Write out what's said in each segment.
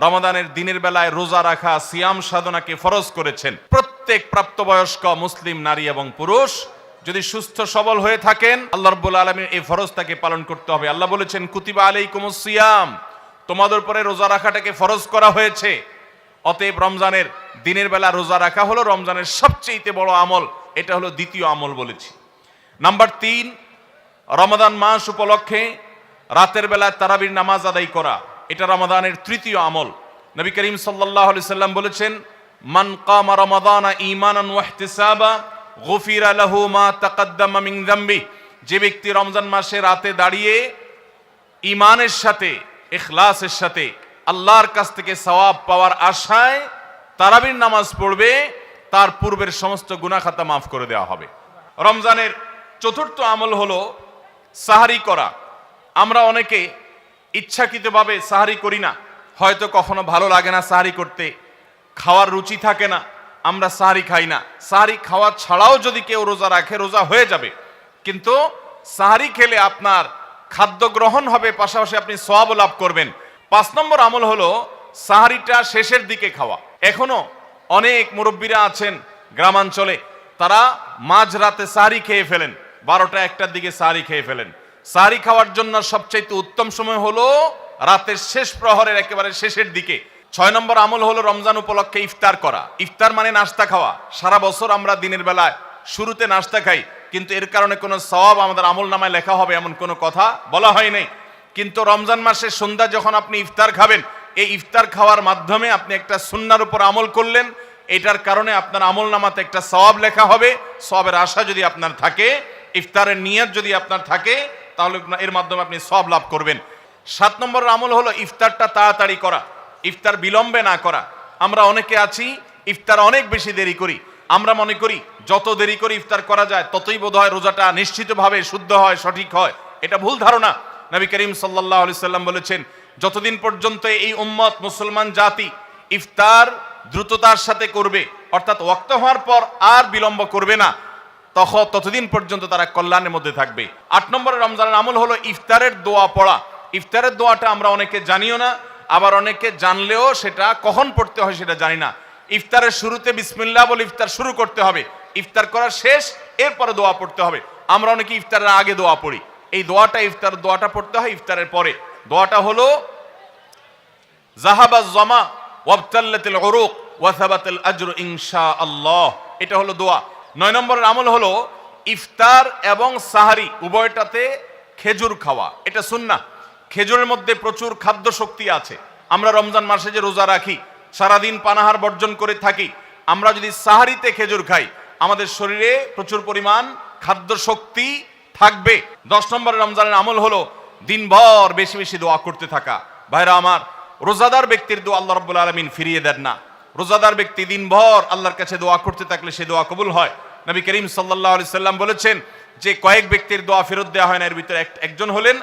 রমাদানের দিনের বেলায় রোজা রাখা, সিয়াম সাধনাকে ফরজ করেছেন। প্রত্যেক প্রাপ্তবয়স্ক মুসলিম নারী এবং পুরুষ যদি সুস্থ, সবল হয়ে থাকেন, আল্লাহ রব্বুল আলমীর এই ফরজটাকে পালন করতে হবে। আল্লাহ বলেছেন, কুতিবা আলাইকুম সিয়াম। তোমাদের উপরে রোজা রাখাটাকে ফরজ করা হয়েছে। অতএব রমজানের দিনের বেলা রোজা রাখা হলো রমজানের সবচেয়ে বড় আমল। এটা হলো দ্বিতীয় আমল বলেছি। নাম্বার তিন, রমাদান মাস উপলক্ষে রাতের বেলায় তারাবির নামাজ আদায় করা। এটা রমাদানের তৃতীয় আমল। নবী করিম সাল্লাহ সাল্লাম বলেছেন, মান কামা রমাদানা ঈমানান ওয়াহতিসাবা গফিরা লাহু মা তাকাদ্দামা মিন যামবি। যে ব্যক্তি রমজান মাসে রাতে দাঁড়িয়ে ইমানের সাথে, ইখলাসের সাথে আল্লাহর কাছ থেকে সওয়াব পাওয়ার আশায় তারাবির নামাজ পড়বে, তার পূর্বের সমস্ত গুনাহ-খাতা মাফ করে দেওয়া হবে। রমজানের চতুর্থ আমল হলো সাহারি করা। আমরা অনেকে ইচ্ছাকৃতভাবে সাহারি করি না। হয়তো কখনো ভালো লাগে না সাহারি করতে। খাওয়ার রুচি থাকে না, আমরা সাহারি খাই না। সাহারি খাওয়া ছাড়াও যদি কেউ রোজা রাখে, রোজা হয়ে যাবে। কিন্তু সাহারি খেলে আপনার খাদ্য গ্রহণ হবে, পাশাপাশি আপনি সওয়াব লাভ করবেন। পাঁচ নম্বর আমল হলো সাহারিটা শেষের দিকে খাওয়া। এখনও অনেক মুরব্বীরা আছেন গ্রামাঞ্চলে, তারা মাঝ রাতে সাহারি খেয়ে ফেলেন। বারোটা একটার দিকে সাহারি খেয়ে ফেলেন। সাহারি খাওয়ার জন্য সবচাইতে উত্তম সময় হলো রাতের শেষ প্রহরের একেবারে শেষের দিকে। ছয় নম্বর আমল হলো রমজান উপলক্ষে ইফতার করা। ইফতার মানে নাস্তা খাওয়া। সারা বছর আমরা দিনের বেলায় শুরুতে নাস্তা খাই, কিন্তু এর কারণে কোনো সওয়াব আমাদের আমল নামায় লেখা হবে এমন কোনো কথা বলা হয় নাই। কিন্তু রমজান মাসের সন্ধ্যা যখন আপনি ইফতার খাবেন, এই ইফতার খাওয়ার মাধ্যমে আপনি একটা সুন্নার উপর আমল করলেন, এটার কারণে আপনার আমল নামাতে একটা সওয়াব লেখা হবে। সবের আশা যদি আপনার থাকে, ইফতারের নিয়ত যদি আপনার থাকে তাহলে এর মাধ্যমে আপনি সব লাভ করবেন। সাত নম্বর আমল হলো ইফতারটা তাড়াতাড়ি করা। ইফতার বিলম্বে না করা। আমরা অনেকে আছি, ইফতার অনেক বেশি দেরি করি। আমরা মনে করি, যত দেরি করে ইফতার করা যায়, ততই বোধ হয় রোজাটা নিশ্চিতভাবে শুদ্ধ হয়, সঠিক হয়। এটা ভুল ধারণা। নবী করিম সাল্লাহ সাল্লাম বলেছেন, যতদিন পর্যন্ত এই উম্মত মুসলমান জাতি ইফতার দ্রুততার সাথে করবে, অর্থাৎ ওয়াক্ত হওয়ার পর আর বিলম্ব করবে না তখন ততদিন পর্যন্ত তারা কল্যাণের মধ্যে থাকবে। আট নম্বরের রমজানের আমল হলো ইফতারের দোয়া পড়া। ইফতারের দোয়াটা আমরা অনেকে জানিও না, আবার অনেকে জানলেও সেটা কখন পড়তে হয় সেটা জানি না। ইফতারের শুরুতে বিসমিল্লাহ বলে ইফতার শুরু করতে হবে। ইফতার করা শেষ, এরপরে দোয়া পড়তে হবে। আমরা অনেকে ইফতারের আগে দোয়া পড়ি। এই দোয়াটা, ইফতার দোয়াটা পড়তে হয় ইফতারের পরে। দোয়াটা হলো জাহাবাজ জমা ওয়াবতাল্লাতিল উরুক ওয়াসাবাতিল আজরু ইনশা আল্লাহ এটা হলো দোয়া। নয় নম্বরের আমল হলো ইফতার এবং সাহারি, উভয়টাতে খেজুর খাওয়া। এটা সুন্না খেজুরের মধ্যে প্রচুর খাদ্য শক্তি আছে। আমরা রমজান মাসে যে রোজা রাখি, সারাদিন পানাহার বর্জন করে থাকি, আমরা যদি সাহারিতে খেজুর খাই, আমাদের শরীরে প্রচুর পরিমাণ খাদ্য শক্তি থাকবে। দশ নম্বরের রমজানের আমল হলো দিনভর বেশি বেশি দোয়া করতে থাকা। ভাইরা আমার, রোজাদার ব্যক্তির দোয়া আল্লাহ রব্বুল আলমিন ফিরিয়ে দেন না। রোজাদার ব্যক্তি দিনভর আল্লাহর কাছে দোয়া করতে থাকলে সে দোয়া কবুল হয়। নবী করিম সাল্লাহ আলি সাল্লাম বলেছেন যে কয়েক ব্যক্তির দোয়া ফেরত দেওয়া হয় না, এর ভিতরে একজন হলেন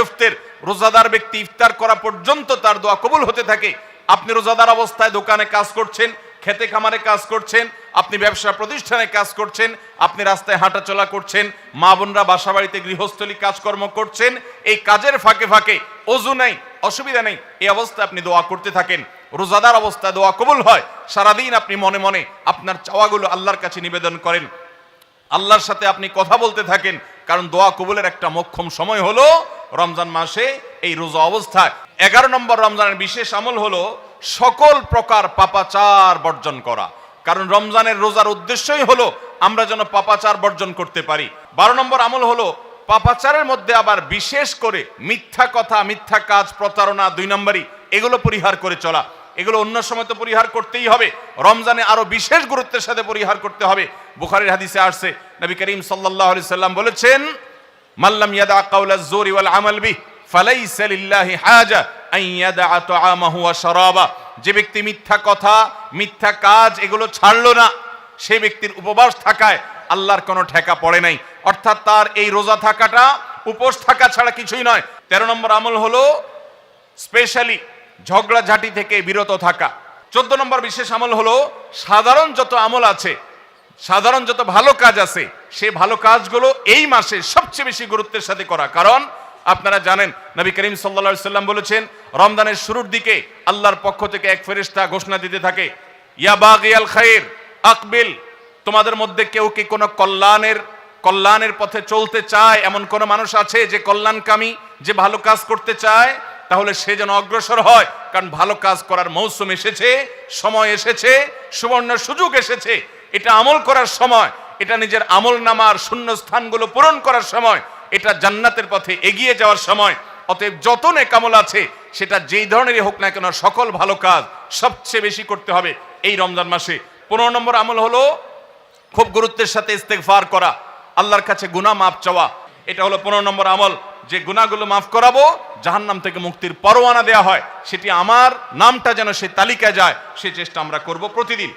ইফতির। রোজাদার ব্যক্তি ইফতার করা পর্যন্ত তার দোয়া কবুল হতে থাকে। আপনি রোজাদার অবস্থায় দোকানে কাজ করছেন, খেতে খামারে কাজ করছেন, আপনি ব্যবসা প্রতিষ্ঠানে কাজ করছেন, আপনি রাস্তায় হাঁটাচলা করছেন, মা বোনরা বাসা বাড়িতে গৃহস্থলী কাজকর্ম করছেন, এই কাজের ফাঁকে ফাঁকে অজু নেই, অসুবিধা নেই, এই অবস্থায় আপনি দোয়া করতে থাকেন। রোজাদার অবস্থায় দোয়া কবুল হয়। সারাদিন আপনি মনে মনে আপনার চাওয়াগুলো আল্লাহর কাছে নিবেদন করেন। আল্লাহর সাথে আপনি কথা বলতে থাকেন, কারণ দোয়া কবুলের একটা মক্ষম সময় হলো রমজান মাসে এই রোজা অবস্থায় এগারো নম্বর রমজানের বিশেষ আমল হলো সকল প্রকার পাপাচার বর্জন করা। কারণ রমজানের রোজার উদ্দেশ্যই হলো আমরা যেন পাপাচার বর্জন করতে পারি। বারো নম্বর আমল হলো পাপাচারের মধ্যে আবার বিশেষ করে মিথ্যা কথা, মিথ্যা কাজ, প্রতারণা দুই নম্বরই, এগুলো পরিহার করে চলা। এগুলো অন্য সময় তো পরিহার করতেই হবে। রমজানে আরও বিশেষ গুরুত্বের সাথে পরিহার করতে হবে। বুখারীর হাদিসে আসছে, নবী করিম আলাইহি সাল্লাম বলেছেন মাল্লাম ইয়াদা কাওলা যুরি ওয়াল আমাল বিহ, ফালাইসা লিল্লাহি হাজা, আন ইয়াদা তাআমাহু ওয়া যে ব্যক্তি মিথ্যা কথা, মিথ্যা কাজ এগুলো ছাড়লো না সেই ব্যক্তির উপবাস থাকায় আল্লাহর কোনো ঠেকা পড়ে নাই। অর্থাৎ তার এই রোজা থাকাটা, উপোস থাকা ছাড়া কিছুই নয়। তেরো নম্বর আমল হলো স্পেশালি ঝগড়াঝাটি থেকে বিরত থাকা। চোদ্দ নম্বর বিশেষ আমল হলো, সাধারণ যত আমল আছে, সাধারণ যত ভালো কাজ আছে, সে ভালো কাজগুলো এই মাসে সবচেয়ে বেশি গুরুত্বের সাথে করা। কারণ, আপনারা জানেন, নবী করিম সাল্লা সাল্লাম বলেছেন রমদানের শুরুর দিকে আল্লাহর পক্ষ থেকে এক ফেরিস্তা ঘোষণা দিতে থাকে, ইয়া বাগিয়াল খায়ের আকবিল, তোমাদের মধ্যে কেউ কি কোনো কল্যাণের কল্যাণের পথে চলতে চায়? এমন কোন মানুষ আছে যে কল্যাণকামী, যে ভালো কাজ করতে চায়? তাহলে সে যেন অগ্রসর হয়, কারণ ভালো কাজ করার মৌসুম এসেছে, সময় এসেছে, সুবর্ণ সুযোগ এসেছে। এটা আমল করার সময়, এটা নিজের আমল নামার শূন্য স্থানগুলো পূরণ করার সময়, এটা জান্নাতের পথে এগিয়ে যাওয়ার সময়। অতএব যত নেকামল আছে, সেটা যেই ধরনেরই হোক না কেন সকল ভালো কাজ সবচেয়ে বেশি করতে হবে এই রমজান মাসে। পনেরো নম্বর আমল হলো খুব গুরুত্বের সাথে ইস্তেকফার করা, আল্লাহর কাছে গুনাহ মাপ চাওয়া। এটা হলো পনেরো নম্বর আমল। যে গুনাহগুলো মাফ করাবো, জাহান্নাম থেকে মুক্তির পরোয়ানা দেওয়া হয়, সেটি আমার নামটা যেন সে তালিকায় যায়, সে চেষ্টা আমরা করব প্রতিদিন।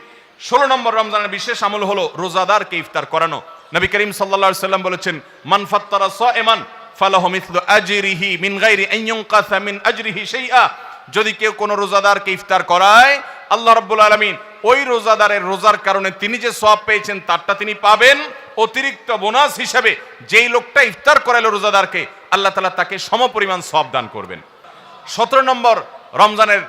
ষোলো নম্বর রমজানের বিশেষ আমল হলো রোজাদারকে ইফতার করানো। নবী করিম সাল্লা সাল্লাম বলেছেন, মান স মিথলু আজরিহি যদি কেউ কোনো রোজাদারকে ইফতার করায়, আল্লাহ রাব্বুল আলামিন ওই রোজাদারের রোজার কারণে তিনি যে সওয়াব পেয়েছেন, তারটা তিনি পাবেন। অতিরিক্ত বোনাস হিসাবে যেই লোকটা ইফতার করালো রোজাদারকে, আল্লাহ তালা তাকে সমপরিমাণ সব দান করবেন। সতেরো নম্বর রমজানের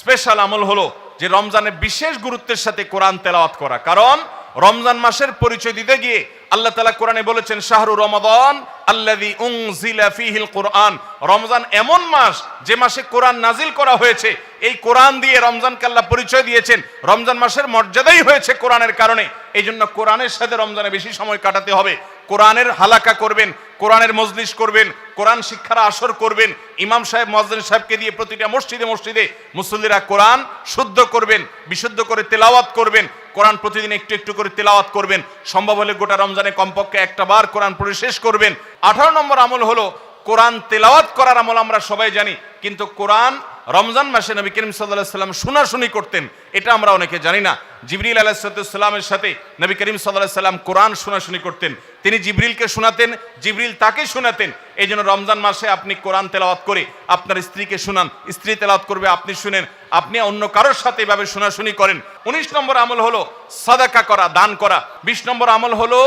স্পেশাল আমল হলো যে রমজানে বিশেষ গুরুত্বের সাথে কোরআন তেলাওয়াত করা। কারণ রমজান মাসের পরিচয় দিতে গিয়ে আল্লাহ তালা কোরআনে বলেছেন, শাহরু রমাদান আল্লাদি উংজিলা ফিহিল কোরআন। রমজান এমন মাস যে মাসে কোরআন নাজিল করা হয়েছে। এই কোরআন দিয়ে রমজান আল্লাহ পরিচয় দিয়েছেন। রমজান মাসের মর্যাদাই হয়েছে কোরআনের কারণে। এই জন্য কোরআনের সাথে রমজানে বেশি সময় কাটাতে হবে। কোরআনের হালাকা করবেন। কোরআনের মজলিস করবেন, কোরআন শিক্ষার আসর করবেন, ইমাম সাহেব মজলিন সাহেবকে দিয়ে প্রতিটা মসজিদে মসজিদে মুসল্লিরা কোরআন শুদ্ধ করবেন, বিশুদ্ধ করে তেলাওয়াত করবেন, কোরআন প্রতিদিন একটু একটু করে তেলাওয়াত করবেন। সম্ভব হলে গোটা রমজানে কমপক্ষে একটা বার কোরআন পড়ে শেষ করবেন। আঠারো নম্বর আমল হলো কোরআন তেলাওয়াত করার আমল আমরা সবাই জানি, কিন্তু কোরআন রমজান মাসে নবী করিম সাল্লাহ সাল্লাম শোনাশুনি করতেন, এটা আমরা অনেকে জানি না। জিবরিল আলাহিসাল্লামের সাথে নবী করিম সাল্লাহ সাল্লাম কোরআন শোনাশুনি করতেন। তিনি জিবরিলকে শোনাতেন, জিবরিল তাকে শোনাতেন। এই জন্য রমজান মাসে আপনি কোরআন তেলাওয়াত করে আপনার স্ত্রীকে শোনান, স্ত্রী তেলাওয়াত করবে, আপনি শুনেন, আপনি অন্য কারোর সাথে এভাবে শোনাশুনি করেন। উনিশ নম্বর আমল হলো সাদাকা করা, দান করা। বিশ নম্বর আমল হলো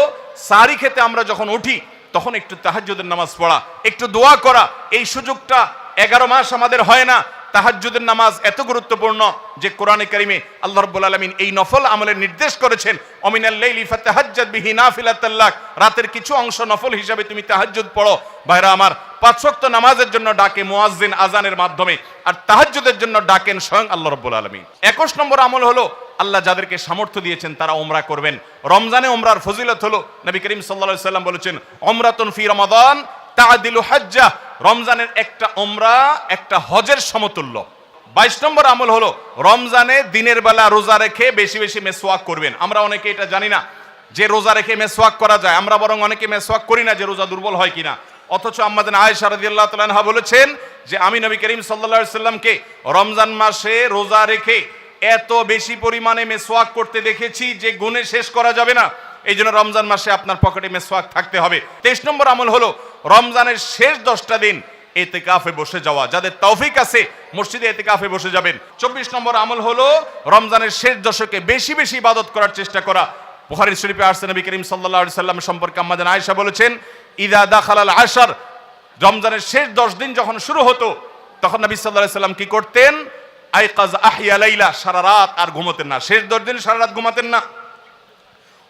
সারি খেতে আমরা যখন উঠি, তখন একটু তাহাজ্জুদের নামাজ পড়া, একটু দোয়া করা। এই সুযোগটা এগারো মাস আমাদের হয় না। তাহাজ্জুদের নামাজ এত গুরুত্বপূর্ণ যে কোরআনে কারিমে আল্লাহ রাব্বুল আলামিন এই নফল আমলের নির্দেশ করেছেন, অমিনাল লাইলি ফাতাহাজ্জাদ রাতের কিছু অংশ নফল হিসাবে তুমি তাহাজ্জুদ পড়ো। ভাইরা আমার, পাঁচ নামাজের জন্য ডাকে মুয়াজ্জিন আজানের মাধ্যমে, আর তাহাজ্জুদের জন্য ডাকেন স্বয়ং আল্লাহ রাব্বুল আলামিন। 21 নম্বর আমল হলো, আল্লাহ যাদেরকে সামর্থ্য দিয়েছেন তারা ওমরা করবেন। রমজানে ওমরার ফজিলত হলো, নবী করিম আলাইহি সাল্লাম বলেছেন ওমরাতুন ফি রমাদান তাআদিলু হাজ্জা রমজানের একটা ওমরা একটা হজের সমতুল্য। বাইশ নম্বর আমল হলো, রমজানে দিনের বেলা রোজা রেখে বেশি বেশি মেসওয়াক করবেন। আমরা অনেকে এটা জানি না যে রোজা রেখে মেসওয়াক করা যায়। আমরা বরং অনেকে মেসওয়াক করি না যে রোজা দুর্বল হয় কিনা। অথচ আমাদের আয়েশা রাদিয়াল্লাহু তাআলা বলেছেন যে আমি নবী করিম সাল্লাল্লাহু সাল্লামকে রমজান মাসে রোজা রেখে এত বেশি পরিমাণে মেসওয়াক করতে দেখেছি যে গুণে শেষ করা যাবে না। এই জন্য রমজান মাসে আপনার পকেটে মেসওয়াক থাকতে হবে। তেইশ নম্বর আমল হলো, রমজানের শেষ দশটা দিন এতে কাফে বসে যাওয়া। যাদের তৌফিক আছে, মসজিদে এতে কাফে বসে যাবেন। চব্বিশ নম্বর আমল হলো, রমজানের শেষ দশকে বেশি বেশি ইবাদত করার চেষ্টা করা। বুখারী শরীফে আসছে নবী করিম আলাইহি সাল্লাম সম্পর্কে আমাদের আয়েশা বলেছেন, ইদা দাখালাল আশার। রমজানের শেষ দশ দিন যখন শুরু হতো, তখন নবী আলাইহি সাল্লাম কি করতেন? আইকাজ আহিয়া লাইলা, সারা রাত আর ঘুমোতেন না। শেষ দশ দিন সারা রাত ঘুমাতেন না।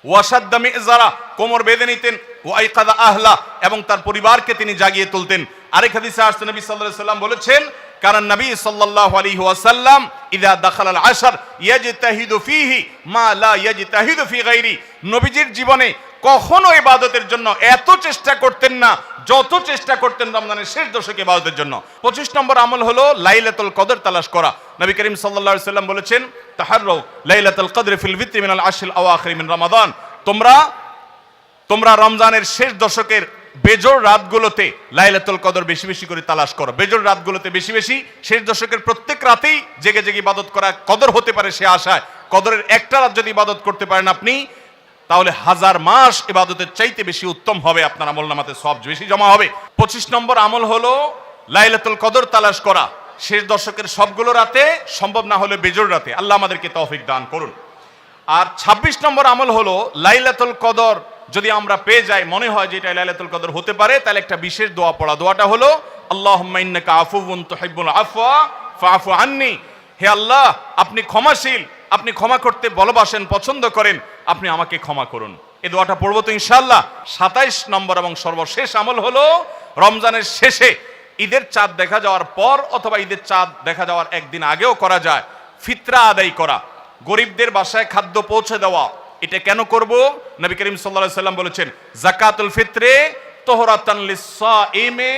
ওয়াসাদ্দামি যারা কোমর বেঁধে নিতেন ওয়াইকাদা আহলা, এবং তার পরিবারকে তিনি জাগিয়ে তুলতেন। আরেক হাদিসে আসতে নবী সাল্লাহ সাল্লাম বলেছেন কারণ নবী সাল্লাল্লাহু আলাইহি ওয়াসাল্লাম ইদা দাখাল আল আশর, ইয়াজতাহিদু ফিহি মা লা ইয়াজতাহিদু ফি গায়রি। নবীজির জীবনে কখনো ইবাদতের জন্য এত চেষ্টা করতেন না, যত চেষ্টা করতেন রমজানের শেষ দশকে ইবাদতের জন্য। পঁচিশ নম্বর আমল হলো লাইলাতুল কদর তালাশ করা। নবী করিম আলাইহি সাল্লাম বলেছেন, তাহাররাউ লাইলাতুল কদর ফিল ভিত্রি মিনাল আশিল আওয়াখির রমাদান। তোমরা তোমরা রমজানের শেষ দশকের বেজোর রাতগুলোতে লাইলাতুল কদর বেশি বেশি করে তালাশ করো। বেজোর রাতগুলোতে বেশি বেশি শেষ দশকের প্রত্যেক রাতেই জেগে জেগে ইবাদত করা কদর হতে পারে সে আশায়। কদরের একটা রাত যদি ইবাদত করতে পারেন আপনি তাহলে হাজার মাস ইবাদতের চাইতে বেশি উত্তম হবে আপনার আমল নামাতে সব বেশি জমা হবে। পঁচিশ নম্বর আমল হলো লাইলাতুল কদর তালাশ করা। শেষ দশকের সবগুলো রাতে, সম্ভব না হলে বেজোর রাতে। আল্লাহ আমাদেরকে তৌফিক দান করুন। আর ২৬ নম্বর আমল হলো লাইলাতুল কদর। যদি আমরা পেয়ে যাই, মনে হয় যে এটা লাইলাতুল কদর হতে পারে, তাহলে একটা বিশেষ দোয়া পড়া। দোয়াটা হলো, আল্লাহুম্মা ইন্নাকা আফুউন তুহিব্বুল আফওয়া, ফাআফু আন্নি। হে আল্লাহ, আপনি ক্ষমাশীল, আপনি ক্ষমা করতে ভালোবাসেন, পছন্দ করেন। আপনি আমাকে ক্ষমা করুন। এই দোয়াটা পড়ব তো ইনশাআল্লাহ। সাতাইশ নম্বর এবং সর্বশেষ আমল হলো রমজানের শেষে ঈদের চাঁদ দেখা যাওয়ার পর অথবা ঈদের চাঁদ দেখা যাওয়ার একদিন আগেও করা যায়। ফিতরা আদায় করা, গরিবদের বাসায় খাদ্য পৌঁছে দেওয়া, এটা কেন করব? নবী করিম সাল্লাল্লাহু সাল্লাম বলেছেন, জাকাতুল ফিত্রে তোহরাতান লিসাইমে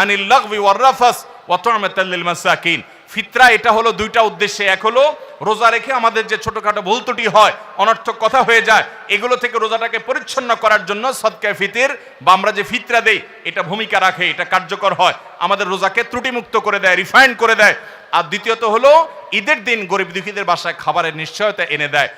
আনিল লাগবি ওয়ার রাফাস ওয়া লিল মাসাকিন। ফিতরা, এটা হলো দুইটা উদ্দেশ্যে। এক হলো রোজা রেখে আমাদের যে ছোটখাটো ভুল ত্রুটি হয়, অনর্থক কথা হয়ে যায়, এগুলো থেকে রোজাটাকে পরিচ্ছন্ন করার জন্য সদকায় ফিতির বা আমরা যে ফিতরা দেই, এটা ভূমিকা রাখে, এটা কার্যকর হয়। আমাদের রোজাকে ত্রুটিমুক্ত করে দেয়, রিফাইন করে দেয়। আর দ্বিতীয়ত হলো ঈদের দিন গরিব দুঃখীদের বাসায় খাবারের নিশ্চয়তা এনে দেয়।